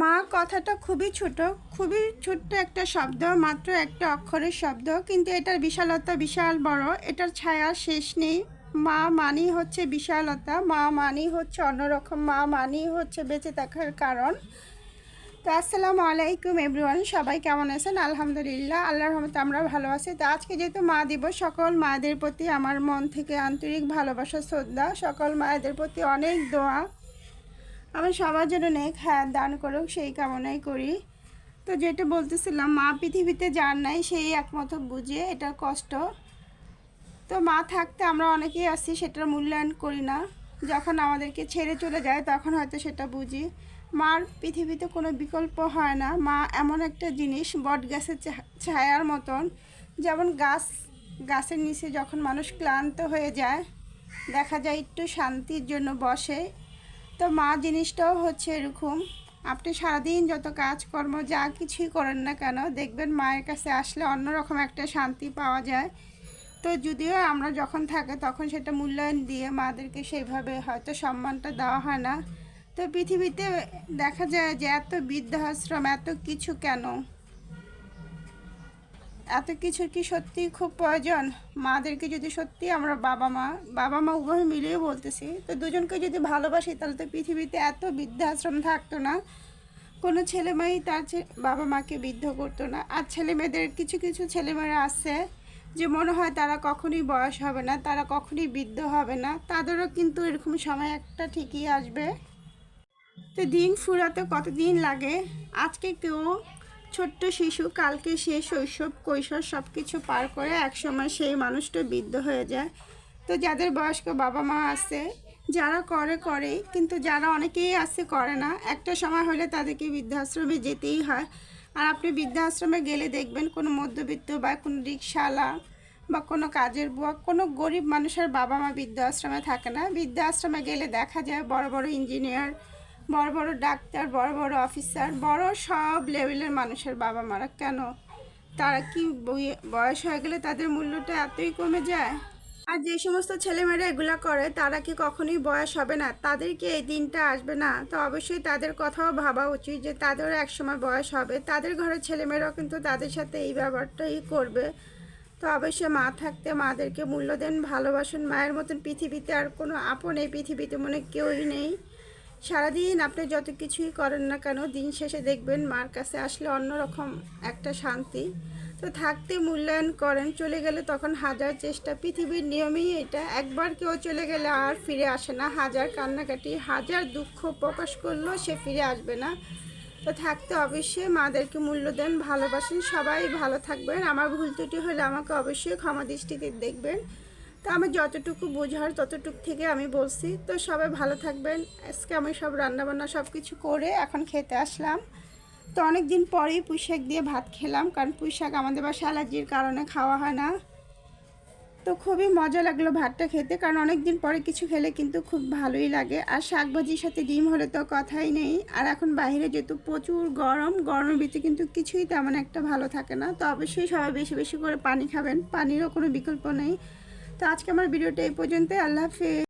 মা কথাটা খুবই ছোট, খুবই ছোট্ট একটা শব্দ, মাত্র একটা অক্ষরের শব্দ, কিন্তু এটার বিশালতা বিশাল বড়, এটার ছায়া শেষ নেই। মা মানি হচ্ছে বিশালতা, মা মানি হচ্ছে অন্যরকম, মা মানি হচ্ছে বেঁচে থাকার কারণ। তো আসসালামু আলাইকুম এভরিওয়ান, সবাই কেমন আছেন? আলহামদুলিল্লাহ, আল্লাহর রহমতে আমরা ভালো আছি। তো আজকে যেহেতু মা দিবস, সকল মায়েদের প্রতি আমার মন থেকে আন্তরিক ভালোবাসা, শ্রদ্ধা, সকল মায়েদের প্রতি অনেক দোয়া। আমি সবার জন্য নেক হ্যাঁ দান করুক, সেই কামনাই করি। তো যেটা বলতেছিলাম, মা পৃথিবীতে যার নাই, সেই একমত বুঝে, এটার কষ্ট। তো মা থাকতে আমরা অনেকেই আছি, সেটার মূল্যায়ন করি না। যখন আমাদেরকে ছেড়ে চলে যায়, তখন হয়তো সেটা বুঝি। মার পৃথিবীতে কোনো বিকল্প হয় না। মা এমন একটা জিনিস, বট ছা- ছায়ার মতন। যেমন গাছ, গাছের নিচে যখন মানুষ ক্লান্ত হয়ে যায়, দেখা যায় একটু শান্তির জন্য বসে। তো মা জিনিসটাও হচ্ছে এরকম। আপনি সারাদিন যত কাজকর্ম, যা কিছুই করেন না কেন, দেখবেন মায়ের কাছে আসলে অন্যরকম একটা শান্তি পাওয়া যায়। তো যদিও আমরা যখন থাকে তখন সেটা মূল্যায়ন দিয়ে মাদেরকে সেইভাবে হয়তো সম্মানটা দেওয়া হয় না। তো পৃথিবীতে দেখা যায় যে এত বৃদ্ধাশ্রম, এত কিছু কেন? এত কিছু কি সত্যি খুব প্রয়োজন? মাদেরকে যদি সত্যি আমরা বাবা মা বাবা মা উভয় মিলিয়ে বলতেছি, তো দুজনকে যদি ভালোবাসি, তাহলে তো পৃথিবীতে এত বৃদ্ধাশ্রম থাকতো না। কোনো ছেলে মেয়েই তার বাবা মাকে বৃদ্ধ করতো না। আর ছেলে মেয়েদের কিছু কিছু ছেলেমেয়েরা আছে যে মনে হয় তারা কখনোই বয়স হবে না, তারা কখনোই বৃদ্ধ হবে না। তাদেরও কিন্তু এরকম সময় একটা ঠিকই আসবে। তো দিন ফুরাতে কতদিন লাগে? আজকে কেউ ছোট্ট শিশু, কালকে সে শৈশব, কৈশোর সব কিছু পার করে একসময় সেই মানুষটা বৃদ্ধ হয়ে যায়। তো যাদের বয়স্ক বাবা মা আছে, যারা করে করে, কিন্তু যারা অনেকেই আছে, করে না। একটা সময় হলে তাদেরকে বৃদ্ধাশ্রমে যেতেই হয়। আর আপনি বৃদ্ধাশ্রমে গেলে দেখবেন কোনো মধ্যবিত্ত বা কোনো রিক্সাওয়ালা বা কোনো কাজের বুয়া, কোনো গরিব মানুষের বাবা মা বৃদ্ধাশ্রমে থাকে না। বৃদ্ধাশ্রমে গেলে দেখা যায় বড় বড় ইঞ্জিনিয়ার বড় বড় ডাক্তার, বড় বড় অফিসার, বড় সব লেভেলের মানুষের বাবা মারা। কেন? তারা কি বয়স হয়ে গেলে তাদের মূল্যটা এতই কমে যায়? আর যে সমস্ত ছেলেমেয়েরা এগুলো করে, তারা কি কখনোই বয়স হবে না? তাদেরকে এই দিনটা আসবে না? তো অবশ্যই তাদের কথাও ভাবা উচিত যে তাদেরও একসময় বয়স হবে। তাদের ঘরের ছেলেমেয়েরাও কিন্তু তাদের সাথে এই ব্যাপারটাই করবে। তো অবশ্যই মা থাকতে মাদেরকে মূল্য দেন, ভালোবাসুন। মায়ের মতন পৃথিবীতে আর কোনো আপন এই পৃথিবীতে মনে কেউই নেই। সারাদিন আপনি যত কিছুই করেন না কেন, দিন শেষে দেখবেন মার কাছে আসলে অন্যরকম একটা শান্তি। তো থাকতে মূল্যায়ন করেন, চলে গেলে তখন হাজার চেষ্টা। পৃথিবীর নিয়মেই এটা। একবার কেউ চলে গেলে আর ফিরে আসে না। হাজার কান্নাকাটি, হাজার দুঃখ প্রকাশ করলেও সে ফিরে আসবে না। তো থাকতে অবশ্যই মাদেরকে মূল্য দেন, ভালোবাসেন। সবাই ভালো থাকবেন। আমার ভুল ত্রুটি হলে আমাকে অবশ্যই ক্ষমা দৃষ্টিতে দেখবেন। তো আমি যতটুকু বোঝার ততটুকু থেকে আমি বলছি। তো সবাই ভালো থাকবেন। আজকে আমি সব রান্নাবান্না সব কিছু করে এখন খেতে আসলাম। তো অনেক দিন পরেই পুঁই শাক দিয়ে ভাত খেলাম, কারণ পুঁই শাক আমাদের বাসা অ্যালার্জির কারণে খাওয়া হয় না। তো খুবই মজা লাগল ভাতটা খেতে, কারণ অনেক দিন পরে কিছু খেলে কিন্তু খুব ভালোই লাগে। আর শাক ভাজির সাথে ডিম হলে তো কথাই নেই। আর এখন বাইরে যেহেতু প্রচুর গরম, গরমের ভিতরে কিন্তু কিছুই তেমন একটা ভালো থাকে না। তো অবশ্যই সবাই বেশি বেশি করে পানি খাবেন। পানিরও কোনো বিকল্প নেই। তো আজকে আমার ভিডিওটা এই পর্যন্ত আল্লাহ হাফেজ।